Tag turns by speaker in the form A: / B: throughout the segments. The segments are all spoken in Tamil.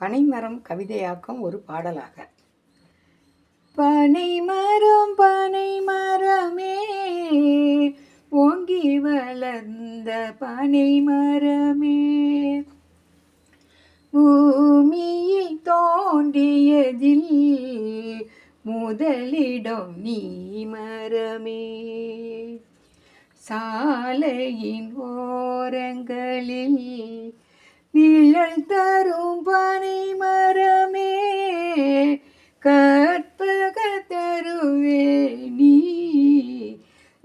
A: பனைமரம் கவிதையாக்கம் ஒரு பாடலாக. பனைமரம் பனைமரமே ஓங்கி வளர்ந்த பனைமரமே. பூமியில் தோன்றியதில் முதலிடம் நீ மரமே. சாலையின் ஓரங்களில்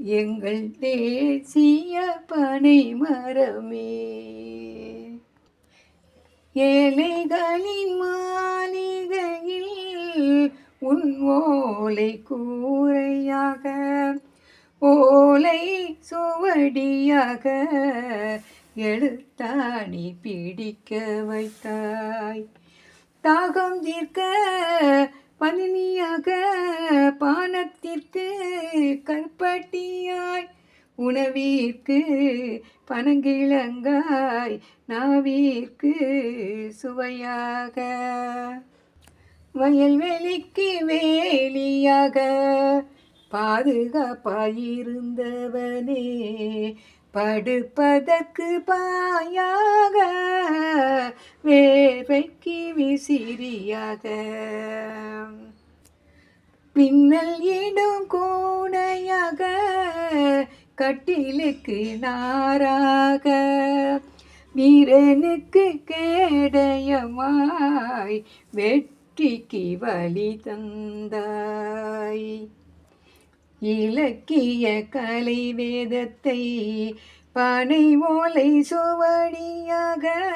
A: எங்கள் தேசிய பனை மரமே. ஏழைகளின் மாளிகையில் உன் ஓலை கூரையாக ஓலை சுவடியாக எழுத்தாணி பிடிக்க வைத்தாய். தாகம் தீர்க்க பனினியாக பானத்திற்கு கற்பட்டியாய். உணவிற்கு பனங்கிழங்காய் நாவிற்கு சுவையாக. வயல்வெளிக்கு வேலியாக பாதுகாப்பாயிருந்தவனே படுப்பதற்கு பாயாக வேர்வைக்கு விசிறியாக. பின்னல் இடும் கூடையாக கட்டிலுக்கு நாராக. வீரனுக்கு கேடயமாய் வெற்றிக்கு வழி தந்தாய். இலக்கிய கலை வேதத்தை பனை ஓலை சுவடியாக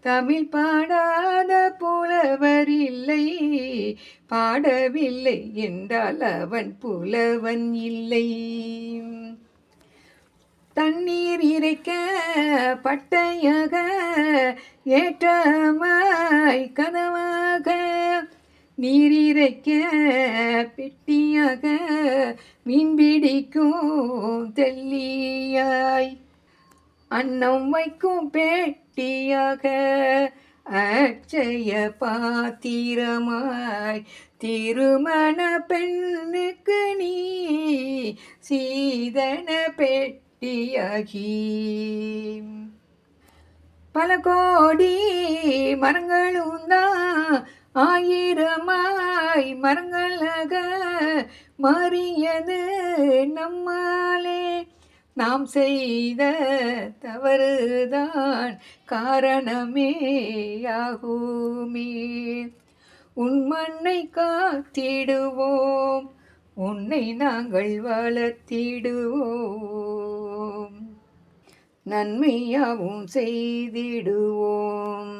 A: தமிழ் பாடாத புலவர் இல்லை. பாடவில்லை என்றால் அவன் புலவன் இல்லை. தண்ணீர் இறைக்க பட்டையாக ஏற்றமாய் கனவாக. நீர் இறைக்க பெட்டியாக மீன் பிடிக்கும் தெல்லியாய். அன்னம் வைக்கும் பேட்டியாக அச்சய பாத்திரமாய் திருமண பெண்ணுக்கு நீ சீதன பெட்டியாகி. பல கோடி மரங்களும் தான் ஆயிரமாய் மரங்களாக மாறியது நம்மாலே. நாம் செய்த தவறுதான் காரணமே ஆகுமே உன் மண்ணை காத்திடுவோம் உன்னை நாங்கள் வளர்த்திடுவோம். நன்மையாவும் செய்திடுவோம்.